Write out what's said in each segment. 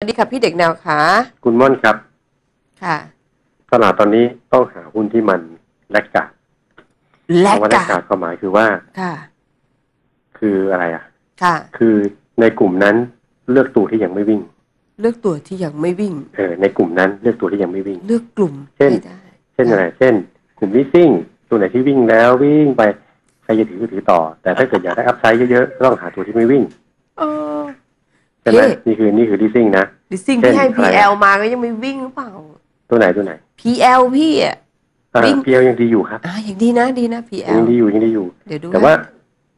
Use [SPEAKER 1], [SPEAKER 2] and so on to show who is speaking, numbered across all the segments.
[SPEAKER 1] สวัสดีค่ะพี่เด็กแนวค่ะ
[SPEAKER 2] คุณม่อนครับ
[SPEAKER 1] ค่ะ
[SPEAKER 2] ตลาดตอนนี้ต้องหาหุ้นที่มันแลกกาด
[SPEAKER 1] และ
[SPEAKER 2] คำว่าแลก
[SPEAKER 1] กากา
[SPEAKER 2] ดความหมายคือว่า
[SPEAKER 1] ค่ะ
[SPEAKER 2] คืออะไรอะ
[SPEAKER 1] ค่ะ
[SPEAKER 2] คือในกลุ่มนั้นเลือกตัวที่ยังไม่วิ่ง
[SPEAKER 1] เลือกตัวที่ยังไม่วิ่ง
[SPEAKER 2] เออในกลุ่มนั้นเลือกตัวที่ยังไม่วิ่ง
[SPEAKER 1] เลือกกลุ่ม
[SPEAKER 2] เช่น
[SPEAKER 1] ไม่ได้
[SPEAKER 2] เช่นอะไร เช่น กลุ่มลิสซิ่ง ตัวไหนที่วิ่งแล้ววิ่งไปใครจะถือก็ถือต่อ แต่ถ้าเกิดอยากได้อัพไซด์เยอะๆก็ต้องหาตัวที่ไม่วิ่ง
[SPEAKER 1] เออ
[SPEAKER 2] ใช่ไหม
[SPEAKER 1] เท่
[SPEAKER 2] นี่คือนี่คือลิสซิ่งนะ
[SPEAKER 1] ดิซิ่ง
[SPEAKER 2] เช่น
[SPEAKER 1] ที่ให้
[SPEAKER 2] อะไร
[SPEAKER 1] PL มาก็ยังไม่วิ่งหรือเปล่า
[SPEAKER 2] ตัวไหนตัวไหน
[SPEAKER 1] PL พี่อะ
[SPEAKER 2] อ่า
[SPEAKER 1] วิ่ง
[SPEAKER 2] พีเอยังดีอยู่ครับ
[SPEAKER 1] อ่าอย่างดีนะดีนะ PL
[SPEAKER 2] ยังดีอยู่ยังดีอยู่
[SPEAKER 1] เดี๋ยวดู
[SPEAKER 2] แต่ว่า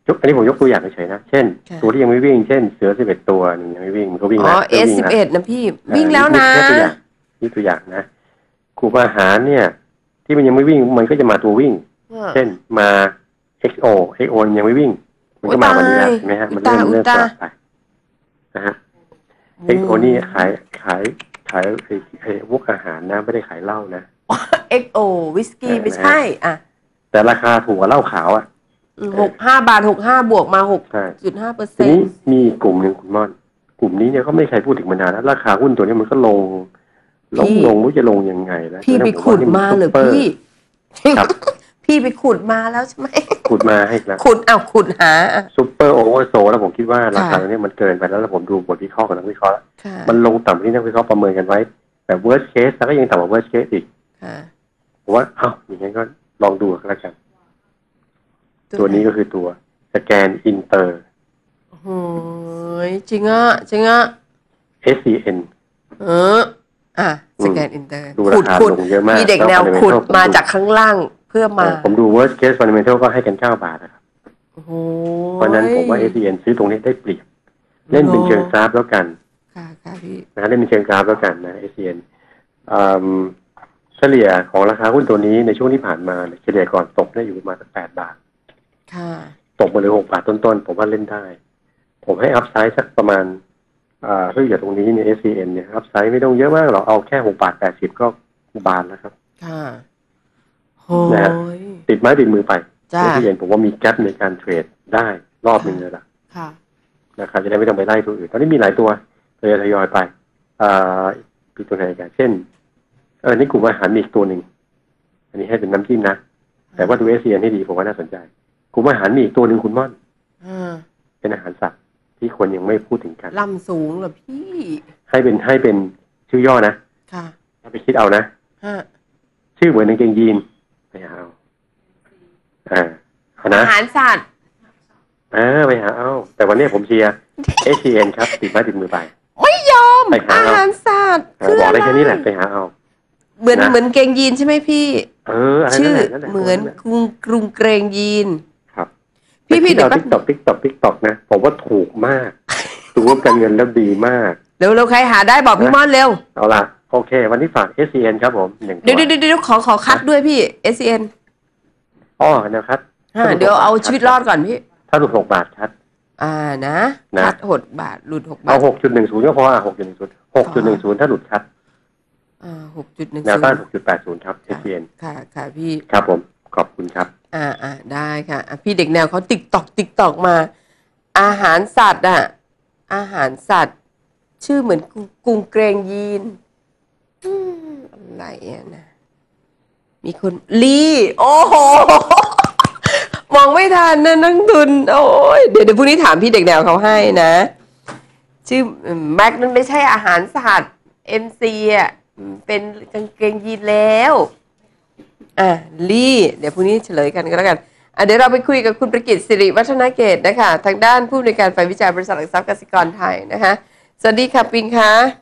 [SPEAKER 2] ยกอันนี้ผมยกตัวอย่างเฉยๆนะ เช่น
[SPEAKER 1] ค่ะ
[SPEAKER 2] ตัวที่ยังไม่วิ่ง เช่น เสือสิบเอ็ดตัวหนึ่งยังไม่วิ่งมันก็วิ่ง
[SPEAKER 1] อ๋
[SPEAKER 2] แล้ว
[SPEAKER 1] อ
[SPEAKER 2] ก็วิ่งแล้ว
[SPEAKER 1] S11 นะพี่ วิ่งแล้วนะ
[SPEAKER 2] นี่ตัวอย่างนี่ตัวอย่างนะกลุ่มอาหารเนี่ย ที่มันยังไม่วิ่งมันก็จะมาตัววิ่ง เช่นมา XO XO ยังไม่วิ่ง มันก็มาวันนี้แล้ว
[SPEAKER 1] โอ้ย
[SPEAKER 2] เห็นไหมฮะมัน
[SPEAKER 1] อุ
[SPEAKER 2] เริ่
[SPEAKER 1] ตาม
[SPEAKER 2] เริ่ม
[SPEAKER 1] อุตา
[SPEAKER 2] สลับไป นะฮะ XO นี่ขายขายขายไอ้ไอ้พวกอาหารนะไม่ได้ขายเหล้านะ
[SPEAKER 1] XO วิสกี้
[SPEAKER 2] เออ
[SPEAKER 1] ไม่ใช่ อะ
[SPEAKER 2] แต่ราคาถูกกว่าเหล้าขาวอะ
[SPEAKER 1] หกห้าบาทหกห้าบวกมาหก
[SPEAKER 2] ใช่
[SPEAKER 1] จุดห้าเปอร์
[SPEAKER 2] ที
[SPEAKER 1] เซ็น
[SPEAKER 2] นี้
[SPEAKER 1] ต์
[SPEAKER 2] มีอีกกลุ่มหนึ่งคุณม่อน กลุ่มนี้เนี่ยก็ไม่มีใครพูดถึงมานานแล้ว ราคาหุ้นตัวนี้มันก็ลง ลงลงไม่รู้จะลงยังไงแล้ว
[SPEAKER 1] พี่ไปขุดมาเหรือพี่
[SPEAKER 2] ครับ
[SPEAKER 1] พี่ไปขุดมาแล้วใช่ไหม
[SPEAKER 2] ขุดมาให้แล้ว
[SPEAKER 1] ขุดเอาขุดหาอะ
[SPEAKER 2] ซูเปอร์โอเวอร์โซแล้วผมคิดว่าราคา
[SPEAKER 1] ค่ะ
[SPEAKER 2] ตัวนี้มันเกินไปแล้วแล้วผมดูบทวิเคราะห์กับนักวิเคราะห์แล้ว
[SPEAKER 1] ค่ะ
[SPEAKER 2] มันลงต่ำกว่าที่นักวิเคราะห์ประเมินกันไว้ แต่ worst case แล้วก็ยังต่ำกว่า worst case อีก
[SPEAKER 1] ค่ะ
[SPEAKER 2] ผมว่าเอ้าอย่างนั้นก็ลองดูกันแล้วกันตัวนี้ก็คือตัวสแกนอินเตอร์
[SPEAKER 1] โอ้ยจริงอะจริงอะ
[SPEAKER 2] SCN
[SPEAKER 1] เอออะสแกนอินเตอร์
[SPEAKER 2] ดู
[SPEAKER 1] ขุ
[SPEAKER 2] รา
[SPEAKER 1] ด
[SPEAKER 2] คา
[SPEAKER 1] ขุด
[SPEAKER 2] ลงเยอะมาก
[SPEAKER 1] มีเด็กแนว
[SPEAKER 2] ล้ว
[SPEAKER 1] ขุด
[SPEAKER 2] fundamental
[SPEAKER 1] มา
[SPEAKER 2] ผ
[SPEAKER 1] จากข้างล่าง เพื่อมา
[SPEAKER 2] เออผมดู worst case fundamental ก็ให้กันเก้าบาทนะครับ
[SPEAKER 1] โอ้โห
[SPEAKER 2] เพราะฉะนั้นผมว่า SCN ซื้อตรงนี้ได้เปรียบ เล่นเป็นเชิงกราฟแล้วกัน
[SPEAKER 1] ค่ะค่ะพี่
[SPEAKER 2] นะเล่นเป็นเชิงกราฟแล้วกันนะ SCN อืมเฉลี่ยของราคาหุ้นตัวนี้ในช่วงที่ผ่านมาเนี่ยเฉลี่ยก่อนตกได้อยู่ประมาณสักแปดบาท
[SPEAKER 1] ค่ะ
[SPEAKER 2] ตกมาเหลือหกบาทต้นๆ ผมว่าเล่นได้ ผมให้อัพไซด์สักประมาณอ่าถ้าอยู่ตรงนี้เนี่ย SCN เนี่ยอัพไซด์ไม่ต้องเยอะมากหรอกเอาแค่หกบาทแปดสิบก็บานแล้วครับ
[SPEAKER 1] ค่ะโอ้
[SPEAKER 2] นะฮะ
[SPEAKER 1] ย
[SPEAKER 2] ติดไม้ติดมือไป
[SPEAKER 1] จ้า
[SPEAKER 2] SCN ผมว่ามีแก๊ปในการเทรดได้รอบหนึ่งเลยล่ะ
[SPEAKER 1] ค่ะ
[SPEAKER 2] นะครับจะได้ไม่ต้องไปไล่ตัวอื่น ตอนนี้มีหลายตัวทยอยทยอยไปอ่ามีตัวไหนกันเช่น เออนี่กลุ่มอาหารมีอีกตัวหนึ่งอันนี้ให้เป็นน้ำจิ้มนะแต่ว่าดู SCN ให้ดีผมว่าน่าสนใจกลุ่มอาหารมีอีกตัวหนึ่งคุณม่อน
[SPEAKER 1] อ่า
[SPEAKER 2] เป็นอาหารสัตว์ที่คนยังไม่พูดถึงกัน
[SPEAKER 1] ลำสูงเหรอพี่
[SPEAKER 2] ให้เป็นให้เป็นชื่อย่อนะ
[SPEAKER 1] ค่ะ
[SPEAKER 2] ถ้าไปคิดเอานะ
[SPEAKER 1] ฮะ
[SPEAKER 2] ชื่อเหมือนกางเกงยีน ไปหาเอาอ่าเอานะ
[SPEAKER 1] อาหารสัตว์
[SPEAKER 2] เออไปหาเอา แต่วันนี้ผมเชียร์ SCN ครับ ติดไม้ติดมือไป
[SPEAKER 1] ไม่ยอม
[SPEAKER 2] ไปหา
[SPEAKER 1] อา
[SPEAKER 2] เอา
[SPEAKER 1] หารสัตว์
[SPEAKER 2] เออบอกได้แค่นี้แหละไปหาเอา
[SPEAKER 1] เหมือน
[SPEAKER 2] นะ
[SPEAKER 1] เหมือนเกงยีนใช่ไหมพี่
[SPEAKER 2] เอออะไร
[SPEAKER 1] ชื่
[SPEAKER 2] นั่
[SPEAKER 1] อน
[SPEAKER 2] แหละนั่นแหละ
[SPEAKER 1] เหมือน
[SPEAKER 2] นั่นแหละ
[SPEAKER 1] กรุงกรุงเกรงยีน
[SPEAKER 2] ครับ
[SPEAKER 1] พี่พี่
[SPEAKER 2] เดี๋
[SPEAKER 1] เดี๋
[SPEAKER 2] ย
[SPEAKER 1] ยวว
[SPEAKER 2] ติ๊
[SPEAKER 1] แป๊บ
[SPEAKER 2] กตอกติ๊กตอกติ๊กตอกนะผมว่าถูกมากดูว่าการเงินแล้วดีมาก
[SPEAKER 1] เร็วเร็วใครหาได้บอกพี่
[SPEAKER 2] นะ
[SPEAKER 1] ม่อนเร็ว
[SPEAKER 2] เอาล่ะ โอเค วันนี้ฝาก SCN ครับผมหนึ่งตั
[SPEAKER 1] เดี๋ยวเดี๋ยวเดี๋ยวขอขอคัดด้วยพี่ S C N
[SPEAKER 2] อ๋อนะครับ
[SPEAKER 1] อ่าเดี๋ยวเอาชีวิตรอดก่อนพี่
[SPEAKER 2] ถ้าหลุดหกบาทครับ
[SPEAKER 1] อ่านะ
[SPEAKER 2] นะ
[SPEAKER 1] คัดหดบาทหลุดหกบา
[SPEAKER 2] เอา
[SPEAKER 1] ท
[SPEAKER 2] หกจุดหนึ่งศูนย์ก็พออะหกจุดหนึ่งศูนย์หกจุดหนึ่งศูนย์ถ้าหลุดครับ
[SPEAKER 1] อ่าหกจุดหนึ่ง
[SPEAKER 2] แนวต้านหกจุดแปดศูนย์ครับ SCN
[SPEAKER 1] ค่ะ ค่ะพี่
[SPEAKER 2] ครับผม ขอบคุณครับ
[SPEAKER 1] อ่าอ่าได้ค่ะอะพี่เด็กแนวเขาติ๊กตอกติ๊กตอกมา อาหารสัตว์อะ อาหารสัตว์ ชื่อเหมือนกุกรุงเกรงยีน อะไรอะนะ มีคนลีโอ้โห มองไม่ทันนะนักทุน โอ้ยเดี๋ยวเดี๋ยวพรุ่งนี้ถามพี่เด็กแนวเขาให้นะ ชื่อแม็กนั้นไม่ใช่อาหารสัตว์เอ็มซีอะเป็นกางเกงยีนแล้ว อะลี่ เดี๋ยวพรุ่งนี้เฉลยกันก็แล้วกันอะเดี๋ยวเราไปคุยกับคุณประกิตสิริวัฒนเกตนะคะ ทางด้านผู้ในวยการฝ่ายวิจัยบริษัทหลักทรัพย์กสิกรไทยนะคะ สวัสดีค่ะปิงคะ